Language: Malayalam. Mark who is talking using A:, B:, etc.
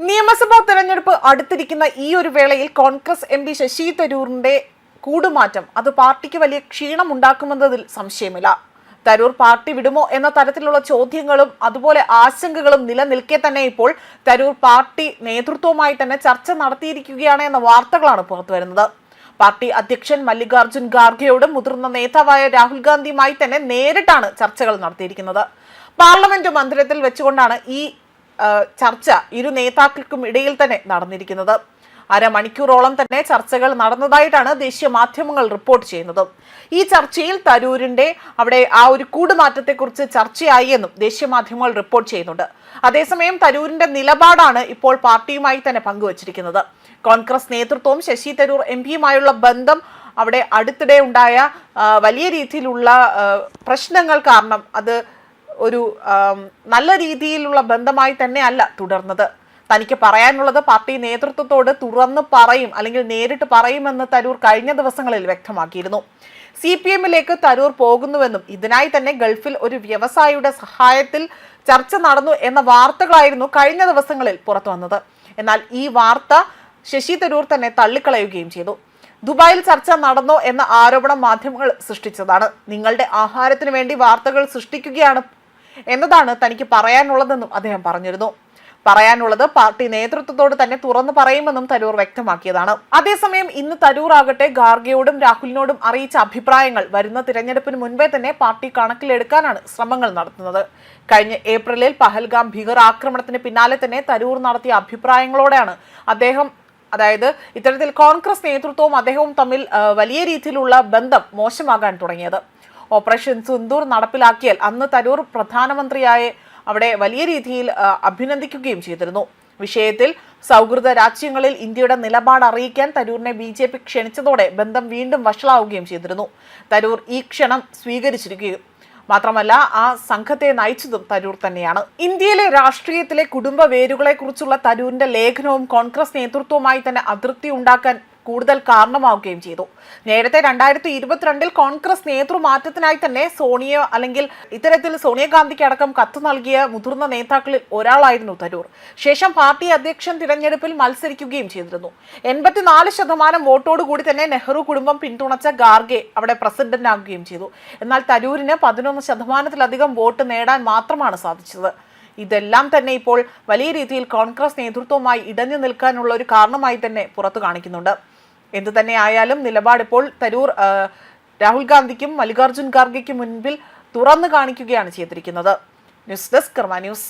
A: നിയമസഭാ തെരഞ്ഞെടുപ്പ് അടുത്തിരിക്കുന്ന ഈ ഒരു വേളയിൽ കോൺഗ്രസ് എം പി ശശി തരൂറിന്റെ കൂടുമാറ്റം അത് പാർട്ടിക്ക് വലിയ ക്ഷീണം ഉണ്ടാക്കുമെന്നതിൽ സംശയമില്ല. തരൂർ പാർട്ടി വിടുമോ എന്ന തരത്തിലുള്ള ചോദ്യങ്ങളും അതുപോലെ ആശങ്കകളും നിലനിൽക്കെ തന്നെ ഇപ്പോൾ തരൂർ പാർട്ടി നേതൃത്വവുമായി തന്നെ ചർച്ച നടത്തിയിരിക്കുകയാണ് എന്ന വാർത്തകളാണ് പുറത്തുവരുന്നത് പാർട്ടി അധ്യക്ഷൻ മല്ലികാർജുൻ ഖാർഗെയോടും മുതിർന്ന നേതാവായ രാഹുൽ ഗാന്ധിയുമായി തന്നെ നേരിട്ടാണ് ചർച്ചകൾ നടത്തിയിരിക്കുന്നത്. പാർലമെന്റ് മന്ദിരത്തിൽ വെച്ചുകൊണ്ടാണ് ഈ ചർച്ച ഇരു നേതാക്കൾക്കും ഇടയിൽ തന്നെ നടന്നിരിക്കുന്നത്. അരമണിക്കൂറോളം തന്നെ ചർച്ചകൾ നടന്നതായിട്ടാണ് ദേശീയ മാധ്യമങ്ങൾ റിപ്പോർട്ട് ചെയ്യുന്നത്. ഈ ചർച്ചയിൽ തരൂരിന്റെ അവിടെ ആ ഒരു കൂടുമാറ്റത്തെക്കുറിച്ച് ചർച്ചയായി എന്നും ദേശീയ മാധ്യമങ്ങൾ റിപ്പോർട്ട് ചെയ്യുന്നുണ്ട്. അതേസമയം തരൂരിന്റെ നിലപാടാണ് ഇപ്പോൾ പാർട്ടിയുമായി തന്നെ പങ്കുവച്ചിരിക്കുന്നത്. കോൺഗ്രസ് നേതൃത്വവും ശശി തരൂർ എം പിയുമായുള്ള ബന്ധം അവിടെ അടുത്തിടെ ഉണ്ടായ വലിയ രീതിയിലുള്ള പ്രശ്നങ്ങൾ കാരണം അത് ഒരു നല്ല രീതിയിലുള്ള ബന്ധമായി തന്നെ അല്ല തുടർന്നത്. തനിക്ക് പറയാനുള്ളത് പാർട്ടി നേതൃത്വത്തോട് തുറന്ന് പറയും അല്ലെങ്കിൽ നേരിട്ട് പറയുമെന്ന് തരൂർ കഴിഞ്ഞ ദിവസങ്ങളിൽ വ്യക്തമാക്കിയിരുന്നു. സി പി എമ്മിലേക്ക് തരൂർ പോകുന്നുവെന്നും ഇതിനായി തന്നെ ഗൾഫിൽ ഒരു വ്യവസായിയുടെ സഹായത്തിൽ ചർച്ച നടന്നു എന്ന വാർത്തകളായിരുന്നു കഴിഞ്ഞ ദിവസങ്ങളിൽ പുറത്തു വന്നത്. എന്നാൽ ഈ വാർത്ത ശശി തരൂർ തന്നെ തള്ളിക്കളയുകയും ചെയ്തു. ദുബായിൽ ചർച്ച നടന്നോ എന്ന ആരോപണം മാധ്യമങ്ങൾ സൃഷ്ടിച്ചതാണ്. നിങ്ങളുടെ ആഹാരത്തിന് വേണ്ടി വാർത്തകൾ സൃഷ്ടിക്കുകയാണ് എന്നതാണ് തനിക്ക് പറയാനുള്ളതെന്നും അദ്ദേഹം പറഞ്ഞിരുന്നു. പറയാനുള്ളത് പാർട്ടി നേതൃത്വത്തോട് തന്നെ തുറന്നു പറയുമെന്നും തരൂർ വ്യക്തമാക്കിയതാണ്. അതേസമയം ഇന്ന് തരൂർ ആകട്ടെ ഗാർഗയോടും രാഹുലിനോടും അറിയിച്ച അഭിപ്രായങ്ങൾ വരുന്ന തിരഞ്ഞെടുപ്പിന് മുൻപേ തന്നെ പാർട്ടി കണക്കിലെടുക്കാനാണ് ശ്രമങ്ങൾ നടത്തുന്നത്. കഴിഞ്ഞ ഏപ്രിലിൽ പഹൽഗാം ഭീകര ആക്രമണത്തിന് പിന്നാലെ തന്നെ തരൂർ നടത്തിയ അഭിപ്രായങ്ങളോടെയാണ് അദ്ദേഹം അതായത് ഇത്തരത്തിൽ കോൺഗ്രസ് നേതൃത്വവും അദ്ദേഹവും തമ്മിൽ വലിയ രീതിയിലുള്ള ബന്ധം മോശമാകാൻ തുടങ്ങിയത്. ഓപ്പറേഷൻ സുന്ദൂർ നടപ്പിലാക്കിയാൽ അന്ന് തരൂർ പ്രധാനമന്ത്രിയായ അവിടെ വലിയ രീതിയിൽ അഭിനന്ദിക്കുകയും ചെയ്തിരുന്നു. വിഷയത്തിൽ സൗഹൃദ രാജ്യങ്ങളിൽ ഇന്ത്യയുടെ നിലപാട് അറിയിക്കാൻ തരൂരിനെ ബി ജെ പി ക്ഷണിച്ചതോടെ ബന്ധം വീണ്ടും വഷളാവുകയും ചെയ്തിരുന്നു. തരൂർ ഈ ക്ഷണം സ്വീകരിച്ചിരിക്കുകയും മാത്രമല്ല ആ സംഘത്തെ നയിച്ചതും തരൂർ തന്നെയാണ്. ഇന്ത്യയിലെ രാഷ്ട്രീയത്തിലെ കുടുംബ വേരുകളെ കുറിച്ചുള്ള തരൂരിന്റെ ലേഖനവും കോൺഗ്രസ് നേതൃത്വവുമായി തന്നെ അതൃപ്തി ഉണ്ടാക്കാൻ കൂടുതൽ കാരണമാവുകയും ചെയ്തു. നേരത്തെ രണ്ടായിരത്തി ഇരുപത്തിരണ്ടിൽ കോൺഗ്രസ് നേതൃമാറ്റത്തിനായി തന്നെ സോണിയ അല്ലെങ്കിൽ ഇത്തരത്തിൽ സോണിയാഗാന്ധിക്ക് അടക്കം കത്ത് നൽകിയ മുതിർന്ന നേതാക്കളിൽ ഒരാളായിരുന്നു തരൂർ. ശേഷം പാർട്ടി അധ്യക്ഷൻ തിരഞ്ഞെടുപ്പിൽ മത്സരിക്കുകയും ചെയ്തിരുന്നു. എൺപത്തിനാല് ശതമാനം വോട്ടോടുകൂടി തന്നെ നെഹ്റു കുടുംബം പിന്തുണച്ച ഗാർഗെ അവിടെ പ്രസിഡന്റ് ആകുകയും ചെയ്തു. എന്നാൽ തരൂരിന് പതിനൊന്ന് ശതമാനത്തിലധികം വോട്ട് നേടാൻ മാത്രമാണ് സാധിച്ചത്. ഇതെല്ലാം തന്നെ ഇപ്പോൾ വലിയ രീതിയിൽ കോൺഗ്രസ് നേതൃത്വവുമായി ഇടഞ്ഞു നിൽക്കാനുള്ള ഒരു കാരണമായി തന്നെ പുറത്തു കാണിക്കുന്നുണ്ട്. എന്തു തന്നെ ആയാലും നിലപാട് ഇപ്പോൾ തരൂർ രാഹുൽ ഗാന്ധിക്കും മല്ലികാർജുൻ ഖാർഗെക്കും മുൻപിൽ തുറന്നു കാണിക്കുകയാണ് ചെയ്തിരിക്കുന്നത്. News desk Karma news.